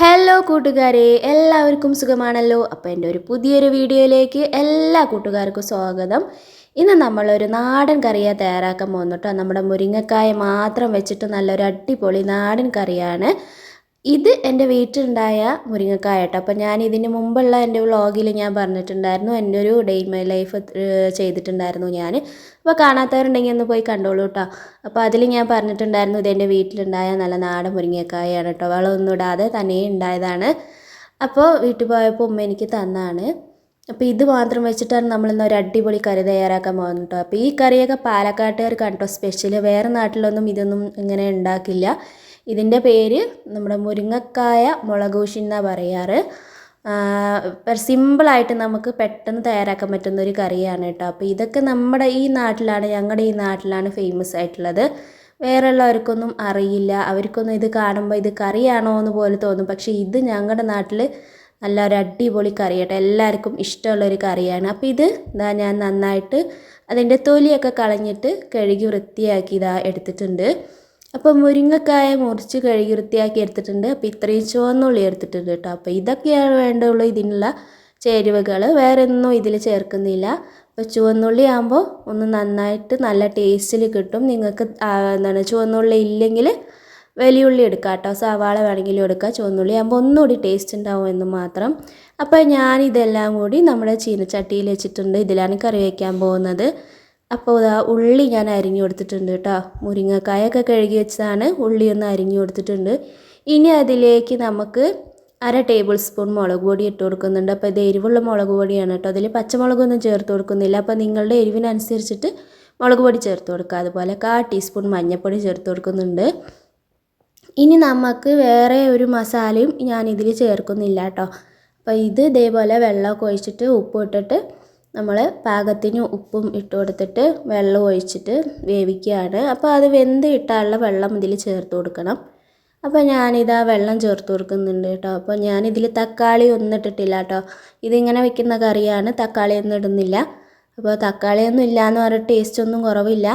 Hello കൂട്ടുകാരെ. എല്ലാവർക്കും സുഖമാണല്ലോ. അപ്പോൾ എന്റെ ഒരു പുതിയൊരു വീഡിയോയിലേക്ക് എല്ലാ കൂട്ടുകാർക്കും സ്വാഗതം. ഇന്ന് നമ്മളൊരു നാടൻ കറിയാണ് തയ്യാറാക്കാൻ പോകുന്നു കേട്ടോ. നമ്മുടെ മുരിങ്ങക്കായ മാത്രം വെച്ചിട്ട് നല്ലൊരു അടിപൊളി നാടൻ കറിയാണ്. ഇത് എന്റെ വീട്ടിലുണ്ടായ മുരിങ്ങക്കായ കേട്ടോ അപ്പോൾ ഞാൻ ഇതിന് മുമ്പുള്ള എന്റെ വ്ളോഗിൽ ഞാൻ പറഞ്ഞിട്ടുണ്ടായിരുന്നു. എന്റെ ഒരു ഡേ ഇൻ മൈ ലൈഫ് ചെയ്തിട്ടുണ്ടായിരുന്നു ഞാൻ. അപ്പോൾ കാണാത്തവരുണ്ടെങ്കിൽ ഒന്ന് പോയി കണ്ടോളൂ കേട്ടോ അപ്പോൾ അതിൽ ഞാൻ പറഞ്ഞിട്ടുണ്ടായിരുന്നു ഇത് എന്റെ വീട്ടിലുണ്ടായ നല്ല നാടൻ മുരിങ്ങക്കായാണ് കേട്ടോ വളമൊന്നും ഇടാതെ തന്നെ ഉണ്ടായതാണ്. അപ്പോൾ വീട്ടിൽ പോയപ്പോൾ ഉമ്മ എനിക്ക് തന്നാണ്. അപ്പോൾ ഇത് മാത്രം വെച്ചിട്ടാണ് നമ്മളിന്ന് ഒരു അടിപൊളി കറി തയ്യാറാക്കാൻ പോകുന്നത് കേട്ടോ അപ്പോൾ ഈ കറിയൊക്കെ പാലക്കാട്ടുകാർക്കാണ് കേട്ടോ സ്പെഷ്യൽ വേറെ നാട്ടിലൊന്നും ഇതൊന്നും ഇങ്ങനെ ഉണ്ടാക്കില്ല. ഇതിന്റെ പേര് നമ്മുടെ മുരിങ്ങക്കായ മുളകൂശി എന്നാണ് പറയാറ്. സിമ്പിളായിട്ട് നമുക്ക് പെട്ടെന്ന് തയ്യാറാക്കാൻ പറ്റുന്ന ഒരു കറിയാണ് കേട്ടോ. അപ്പോൾ ഇതൊക്കെ നമ്മുടെ ഈ നാട്ടിലാണ് ഞങ്ങളുടെ ഈ നാട്ടിലാണ് ഫേമസ് ആയിട്ടുള്ളത്. വേറെയുള്ളവർക്കൊന്നും അറിയില്ല. അവർക്കൊന്നും ഇത് കാണുമ്പോൾ ഇത് കറിയാണോ എന്ന് പോലെ തോന്നും. പക്ഷേ ഇത് ഞങ്ങളുടെ നാട്ടിൽ നല്ല ഒരു അടിപൊളി കറി കേട്ടോ. എല്ലാവർക്കും ഇഷ്ടമുള്ളൊരു കറിയാണ്. അപ്പോൾ ഇത് ഇതാ ഞാൻ നന്നായിട്ട് അതിന്റെ തൊലിയൊക്കെ കളഞ്ഞിട്ട് കഴുകി വൃത്തിയാക്കി ഇതാ എടുത്തിട്ടുണ്ട്. അപ്പോൾ മുരിങ്ങക്കായ മുറിച്ച് കഴുകി വൃത്തിയാക്കി എടുത്തിട്ടുണ്ട്. അപ്പോൾ ഇത്രയും ചുവന്നുള്ളി എടുത്തിട്ടുണ്ട് കേട്ടോ. അപ്പോൾ ഇതൊക്കെയാണ് വേണ്ടുള്ളൂ ഇതിനുള്ള ചേരുവകൾ. വേറെ ഒന്നും ഇതിൽ ചേർക്കുന്നില്ല. അപ്പോൾ ചുവന്നുള്ളി ആകുമ്പോൾ ഒന്ന് നന്നായിട്ട് നല്ല ടേസ്റ്റിൽ കിട്ടും. നിങ്ങൾക്ക് എന്താണ് ചുവന്നുള്ളി ഇല്ലെങ്കിൽ വലിയ ഉള്ളി എടുക്കാം കേട്ടോ. സവാള വേണമെങ്കിലും എടുക്കാം. ചുവന്നുള്ളി ആകുമ്പോൾ ഒന്നുകൂടി ടേസ്റ്റ് ഉണ്ടാവും എന്ന് മാത്രം. അപ്പോൾ ഞാൻ ഇതെല്ലാം കൂടി നമ്മുടെ ചീനച്ചട്ടിയിൽ വെച്ചിട്ടുണ്ട്. ഇതിലാണ് കറി വയ്ക്കാൻ പോകുന്നത്. അപ്പോൾ ഇതാ ഉള്ളി ഞാൻ അരിഞ്ഞു കൊടുത്തിട്ടുണ്ട് കേട്ടോ മുരിങ്ങക്കായൊക്കെ കഴുകി വെച്ചതാണ് ഉള്ളി ഒന്ന് അരിഞ്ഞു കൊടുത്തിട്ടുണ്ട്. ഇനി അതിലേക്ക് നമുക്ക് അര ടേബിൾ സ്പൂൺ മുളക് പൊടി ഇട്ട് കൊടുക്കുന്നുണ്ട്. അപ്പോൾ ഇത് എരിവുള്ള മുളക് പൊടിയാണ് കേട്ടോ അതിൽ പച്ചമുളകൊന്നും ചേർത്ത് കൊടുക്കുന്നില്ല. അപ്പോൾ നിങ്ങളുടെ എരിവിനനുസരിച്ചിട്ട് മുളക് പൊടി ചേർത്ത് കൊടുക്കുക. അതുപോലെ കാ ടീസ്പൂൺ മഞ്ഞൾപ്പൊടി ചേർത്ത് കൊടുക്കുന്നുണ്ട്. ഇനി നമുക്ക് വേറെ ഒരു മസാലയും ഞാൻ ചേർക്കുന്നില്ല കേട്ടോ അപ്പോൾ ഇത് ഇതേപോലെ വെള്ളമൊക്കെ ഒഴിച്ചിട്ട് ഉപ്പ് ഇട്ടിട്ട് നമ്മൾ പാകത്തിന് ഉപ്പും ഇട്ട് കൊടുത്തിട്ട് വെള്ളം ഒഴിച്ചിട്ട് വേവിക്കുകയാണ്. അപ്പോൾ അത് വെന്ത് ഇട്ടാനുള്ള വെള്ളം ഇതിൽ ചേർത്ത് കൊടുക്കണം. അപ്പോൾ ഞാനിതാ വെള്ളം ചേർത്ത് കൊടുക്കുന്നുണ്ട് കേട്ടോ. അപ്പോൾ ഞാനിതിൽ തക്കാളി ഒന്നും ഇട്ടിട്ടില്ല കേട്ടോ. ഇതിങ്ങനെ വെക്കുന്ന കറിയാണ്. തക്കാളി ഒന്നും ഇടുന്നില്ല. അപ്പോൾ തക്കാളിയൊന്നും ഇല്ല എന്ന് പറഞ്ഞാൽ ടേസ്റ്റ് ഒന്നും കുറവില്ല.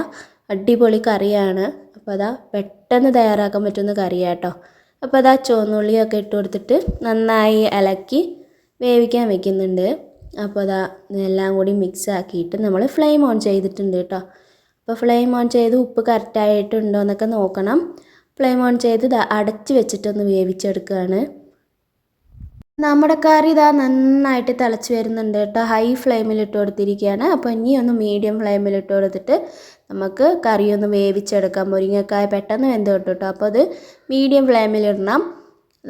അടിപൊളി കറിയാണ്. അപ്പോൾ അതാ പെട്ടെന്ന് തയ്യാറാക്കാൻ പറ്റുന്ന കറിയാട്ടോ അപ്പോൾ അതാ ചുവന്നുള്ളിയൊക്കെ ഇട്ട് കൊടുത്തിട്ട് നന്നായി ഇളക്കി വേവിക്കാൻ വെക്കുന്നുണ്ട്. അപ്പോൾ അതാ എല്ലാം കൂടി മിക്സ് ആക്കിയിട്ട് നമ്മൾ ഫ്ലെയിം ഓൺ ചെയ്തിട്ടുണ്ട് കേട്ടോ അപ്പോൾ ഫ്ലെയിം ഓൺ ചെയ്ത് ഉപ്പ് കറക്റ്റായിട്ടുണ്ടോ എന്നൊക്കെ നോക്കണം. ഫ്ലെയിം ഓൺ ചെയ്ത് അടച്ച് വെച്ചിട്ടൊന്ന് വേവിച്ചെടുക്കുകയാണ് നമ്മുടെ കറി ഇതാ നന്നായിട്ട് തിളച്ച് വരുന്നുണ്ട് കേട്ടോ ഹൈ ഫ്ലെയിമിൽ ഇട്ട് കൊടുത്തിരിക്കുകയാണ് അപ്പോൾ ഇനി ഒന്ന് മീഡിയം ഫ്ലെയിമിൽ ഇട്ട് കൊടുത്തിട്ട് നമുക്ക് കറി ഒന്ന് വേവിച്ചെടുക്കാം. മുരിങ്ങക്കായ പെട്ടെന്ന് വെന്ത് കിട്ടും കേട്ടോ അപ്പോൾ അത് മീഡിയം ഫ്ലെയിമിൽ ഇടണം.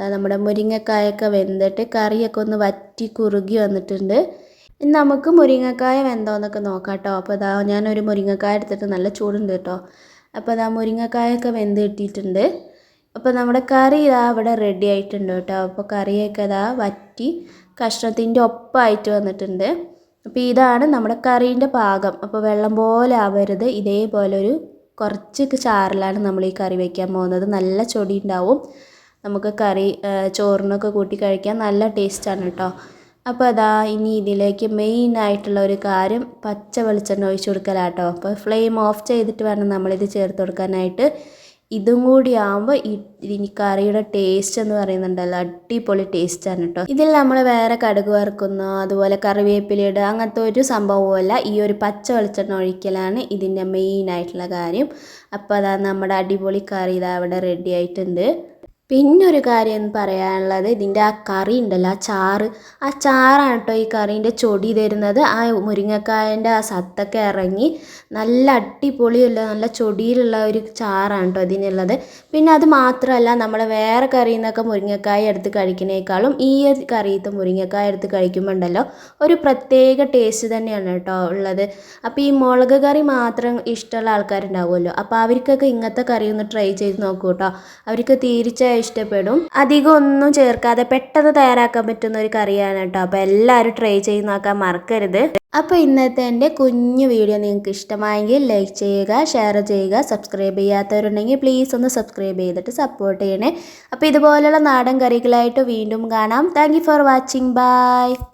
നമ്മുടെ മുരിങ്ങക്കായൊക്കെ വെന്തിട്ട് കറിയൊക്കെ ഒന്ന് വറ്റി കുറുകി വന്നിട്ടുണ്ട്. ഇനി നമുക്ക് മുരിങ്ങക്കായ വെന്തോന്നൊക്കെ നോക്കാം കേട്ടോ അപ്പോൾ ഇതാ ഞാനൊരു മുരിങ്ങക്കായ എടുത്തിട്ട് നല്ല ചൂടുണ്ട് കേട്ടോ അപ്പോൾ ഇതാ മുരിങ്ങക്കായൊക്കെ വെന്ത് കിട്ടിയിട്ടുണ്ട്. അപ്പോൾ നമ്മുടെ കറി ഇതാ അവിടെ റെഡി ആയിട്ടുണ്ട് കേട്ടോ അപ്പോൾ കറിയൊക്കെ ഇതാ വറ്റി കഷ്ണത്തിന്റെ ഒപ്പമായിട്ട് വന്നിട്ടുണ്ട്. അപ്പോൾ ഇതാണ് നമ്മുടെ കറീന്റെ പാകം. അപ്പോൾ വെള്ളം പോലെ ആവരുത്. ഇതേപോലെ ഒരു കുറച്ച് ചാറിലാണ് നമ്മൾ ഈ കറി വയ്ക്കാൻ പോകുന്നത്. നല്ല ചൊടി ഉണ്ടാവും. നമുക്ക് കറി ചോറിനൊക്കെ കൂട്ടി കഴിക്കാൻ നല്ല ടേസ്റ്റാണ് കേട്ടോ അപ്പോൾ അതാ ഇനി ഇതിലേക്ക് മെയിൻ ആയിട്ടുള്ള ഒരു കാര്യം പച്ച വെളിച്ചെണ്ണ ഒഴിച്ചു കൊടുക്കലാട്ടോ അപ്പോൾ ഫ്ലെയിം ഓഫ് ചെയ്തിട്ട് വേണം നമ്മളിത് ചേർത്ത് കൊടുക്കാനായിട്ട്. ഇതും കൂടി ആകുമ്പോൾ ഈ കറിയുടെ ടേസ്റ്റ് എന്ന് പറയുന്നുണ്ടല്ലോ അടിപൊളി ടേസ്റ്റാണ് കേട്ടോ ഇതിൽ നമ്മൾ വേറെ കടുക് വറുക്കുന്നോ അതുപോലെ കറിവേപ്പില ഇടുക അങ്ങനത്തെ ഒരു സംഭവമല്ല ഈ ഒരു പച്ച വെളിച്ചെണ്ണ ഒഴിക്കലാണ് ഇതിന്റെ മെയിൻ ആയിട്ടുള്ള കാര്യം. അപ്പോൾ അതാ നമ്മുടെ അടിപൊളി കറി ഇതാ അവിടെ റെഡി ആയിട്ടുണ്ട്. പിന്നെ കാര്യം എന്ന് പറയാനുള്ളത് ഇതിന്റെ ആ കറി ഉണ്ടല്ലോ ആ ചാറ്. ആ ചാറാണ് കേട്ടോ ഈ കറീന്റെ ചൊടി തരുന്നത്. ആ മുരിങ്ങക്കായന്റെ ആ സത്തൊക്കെ ഇറങ്ങി നല്ല അടിപൊളിയുള്ള നല്ല ചൊടിയിലുള്ള ഒരു ചാറാണ് കേട്ടോ ഇതിനുള്ളത്. പിന്നെ അത് മാത്രമല്ല നമ്മൾ വേറെ കറിയിൽ നിന്നൊക്കെ മുരിങ്ങക്കായ എടുത്ത് കഴിക്കുന്നേക്കാളും ഈ കറിയത്തെ മുരിങ്ങക്കായ എടുത്ത് കഴിക്കുമ്പോൾ ഉണ്ടല്ലോ ഒരു പ്രത്യേക ടേസ്റ്റ് തന്നെയാണ് കേട്ടോ ഉള്ളത്. അപ്പോൾ ഈ മുളക് കറി മാത്രം ഇഷ്ടമുള്ള ആൾക്കാരുണ്ടാവുമല്ലോ. അപ്പോൾ അവർക്കൊക്കെ ഇങ്ങനത്തെ കറി ഒന്ന് ട്രൈ ചെയ്ത് നോക്കൂ കേട്ടോ അവർക്ക് തീർച്ചയായും ഇഷ്ടപ്പെടും. അധികം ഒന്നും ചേർക്കാതെ പെട്ടെന്ന് തയ്യാറാക്കാൻ പറ്റുന്ന ഒരു കറിയാണ് കേട്ടോ. അപ്പോൾ എല്ലാവരും ട്രൈ ചെയ്ത് നോക്കാൻ മറക്കരുത്. അപ്പോൾ ഇന്നത്തെ എന്റെ കുഞ്ഞു വീഡിയോ നിങ്ങൾക്ക് ഇഷ്ടമായെങ്കിൽ ലൈക്ക് ചെയ്യുക ഷെയർ ചെയ്യുക സബ്സ്ക്രൈബ് ചെയ്യാത്തവരുണ്ടെങ്കിൽ പ്ലീസ് ഒന്ന് സബ്സ്ക്രൈബ് ചെയ്തിട്ട് സപ്പോർട്ട് ചെയ്യണേ. അപ്പോൾ ഇതുപോലുള്ള നാടൻ കറികളായിട്ട് വീണ്ടും കാണാം. Thank for watching bye